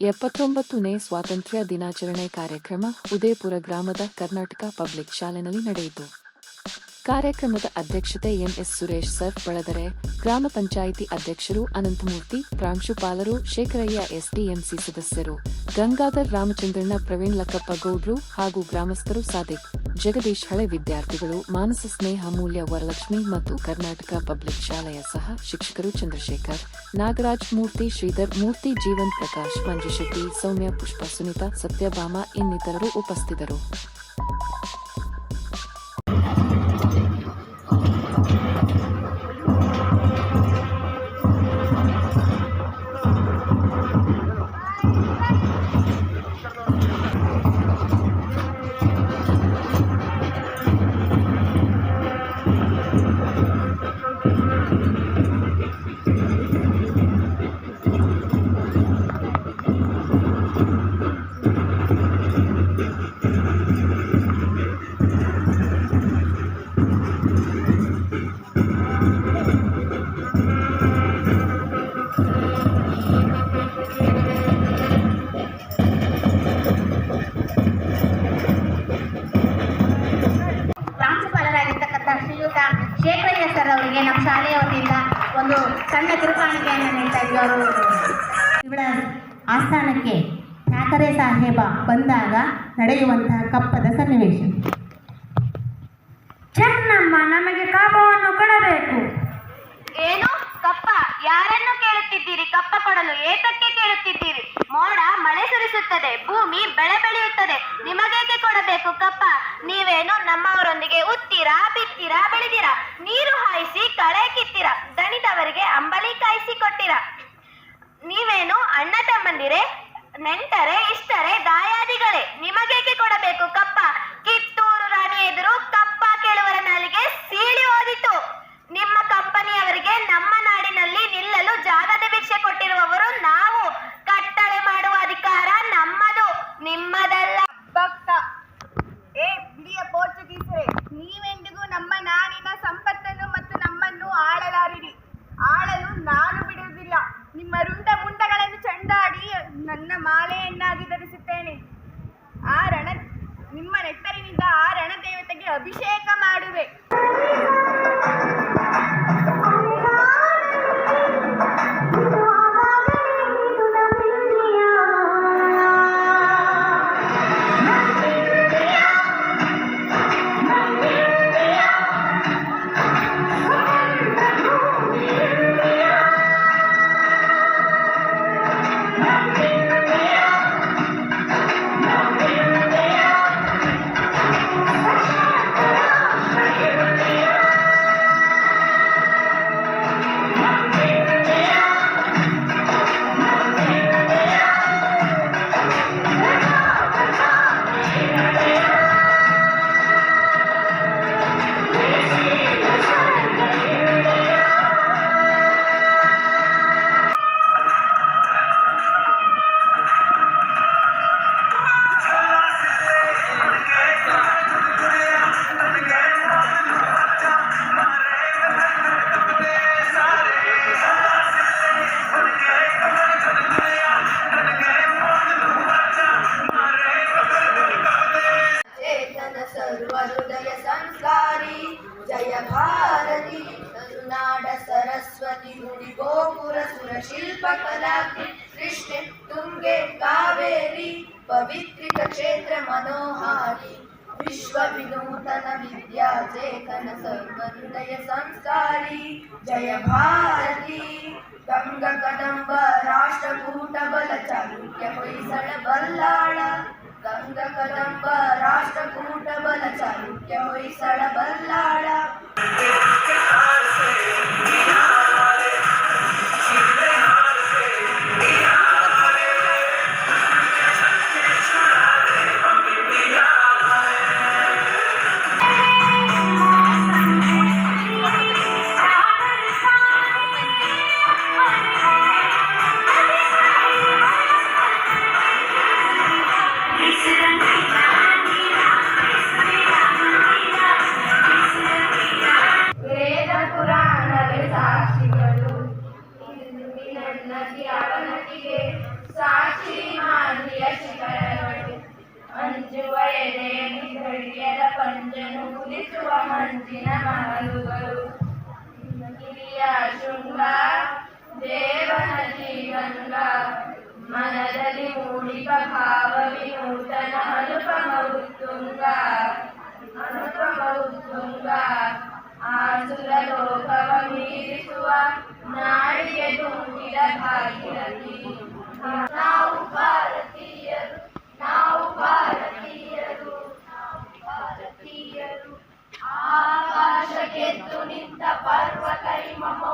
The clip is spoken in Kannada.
ಎಪ್ಪತ್ತೊಂಬತ್ತನೇ ಸ್ವಾತಂತ್ರ್ಯ ದಿನಾಚರಣೆ ಕಾರ್ಯಕ್ರಮ ಉದಯಪುರ ಗ್ರಾಮದ ಕರ್ನಾಟಕ ಪಬ್ಲಿಕ್ ಶಾಲೆಯಲ್ಲಿ ನಡೆಯಿತು. ಕಾರ್ಯಕ್ರಮದ ಅಧ್ಯಕ್ಷತೆ ಎಂಎಸ್ ಸುರೇಶ್ ಸರ್ ಬಳದರೆ ಗ್ರಾಮ ಪಂಚಾಯಿತಿ ಅಧ್ಯಕ್ಷರು ಅನಂತಮೂರ್ತಿ, ಪ್ರಾಂಶುಪಾಲರು ಶೇಖರಯ್ಯ, ಎಸ್ಡಿಎಂಸಿ ಸದಸ್ಯರು ಗಂಗಾಧರ್ ರಾಮಚಂದ್ರಣ್ಣ, ಪ್ರವೀಣ್ ಲಕ್ಕಪ್ಪ ಗೌಡ್ರು ಹಾಗೂ ಗ್ರಾಮಸ್ಥರು ಸಾದಿಕ್ ಜಗದೀಶ್ ಹಳೆ ವಿದ್ಯಾರ್ಥಿಗಳು, ಮಾನಸ ಸ್ನೇಹ ಮೂಲ್ಯ ವರಲಕ್ಷ್ಮಿ ಮತ್ತು ಕರ್ನಾಟಕ ಪಬ್ಲಿಕ್ ಶಾಲೆಯ ಸಹ ಶಿಕ್ಷಕರು ಚಂದ್ರಶೇಖರ್, ನಾಗರಾಜ್ ಮೂರ್ತಿ, ಶ್ರೀಧರ್ ಮೂರ್ತಿ, ಜೀವನ್ ಪ್ರಕಾಶ್, ಮಂಜುಶೆಟ್ಟಿ, ಸೌಮ್ಯ ಪುಷ್ಪ, ಸುನೀತಾ, ಸತ್ಯಭಾಮ ಇನ್ನಿತರರು ಉಪಸ್ಥಿತರು. ಪ್ರಾಂಶುಪಾಲರಾಗಿರ್ತಕ್ಕಂಥ ಶ್ರೀಯುತ ಶೇಖರಯ್ಯ ಸರ್ ಅವರಿಗೆ ನಮ್ಮ ಶಾಲೆಯ ವತಿಯಿಂದ ಒಂದು ಸಣ್ಣ ಕಿರುಕಾಣಿಕೆಯನ್ನು ನೀಡ್ತಾ ಇದ್ವಿ. ಅವರು ಇವಳ ಆಸ್ಥಾನಕ್ಕೆ ಠಾಕರೆ ಸಾಹೇಬ ಬಂದಾಗ ನಡೆಯುವಂತಹ ಕಪ್ಪದ ಸನ್ನಿವೇಶ. ಚೆನ್ನಮ್ಮ ನಮಗೆ ಕಾಪವನ್ನು ಕೊಡಬೇಕು. ಏನು? ಕಪ್ಪ, ಯಾರನ್ನು ಕೇಳುತ್ತಿದ್ದೀರಿ? ಕಪ್ಪ ಕೊಡಲು ಏತಕ್ಕೆ ಕೇಳುತ್ತಿದ್ದೀರಿ? ಮೋಡ ಮಳೆ ಸುರಿಸುತ್ತದೆ, ಭೂಮಿ ಬೆಳೆ ಬೆಳೆಯುತ್ತದೆ. ನಿಮಗೇಕೆ ಕೊಡಬೇಕು ಕಪ್ಪ? ನೀವೇನು ನಮ್ಮವರೊಂದಿಗೆ ಉತ್ತೀರಾ, ಬಿತ್ತೀರಾ, ಬೆಳೆದಿರಾ? ನೀರು ಹಾಯಿಸಿ ಕಳೆ ಕಿತ್ತೀರಾ? ದಣಿದವರಿಗೆ ಅಂಬಲಿ ಕಾಯಿಸಿ ಕೊಟ್ಟಿರ? ನೀವೇನು ಅಣ್ಣ ತಮ್ಮಂದಿರೇ, ನೆಂಟರೆ, ಇಷ್ಟರೆ, ದಾಯಾದಿಗಳೇ, ನಿಮಗೇಕೆ ಕೊಡಬೇಕು ಕಪ್ಪ? நிம்மதர் पुष्पकलापि कृष्णे तुङ्गे कावेरी पवित्रिकक्षेत्र मनोहारी। विश्वविनूतन विद्याचेतन सर्वहृदय संस्कारी जय भारती। गङ्ग कदम्ब राष्ट्रकूट बल चालुक्य होय्सळ बल्लाळ। गङ्ग कदम्ब राष्ट्रकूट बल चालुक्य होय्सळ बल्लाळ। ಚಾಲುಕ್ಯ ಹೊಯ್ಸಳ ಬಲ್ಲಾಳ ಮುತ್ತಿನ ಮಹಲುಗಳು ಕಿರಿಯ ಶೃಂಗ ದೇವನ ಜೀವಂಗ ಮನದಲ್ಲಿ ಮೂಡಿಪ ಭಾವ ವಿನೂತನ ಅನುಪಮ ಉತ್ತುಂಗ ಅನುಪಮ ಉತ್ತುಂಗ ಆಸುರ ಲೋಕವ ಮೀರಿಸುವ ನಾಡಿಗೆ ತುಂಬಿದ ಭಾಗ್ಯರಥಿ my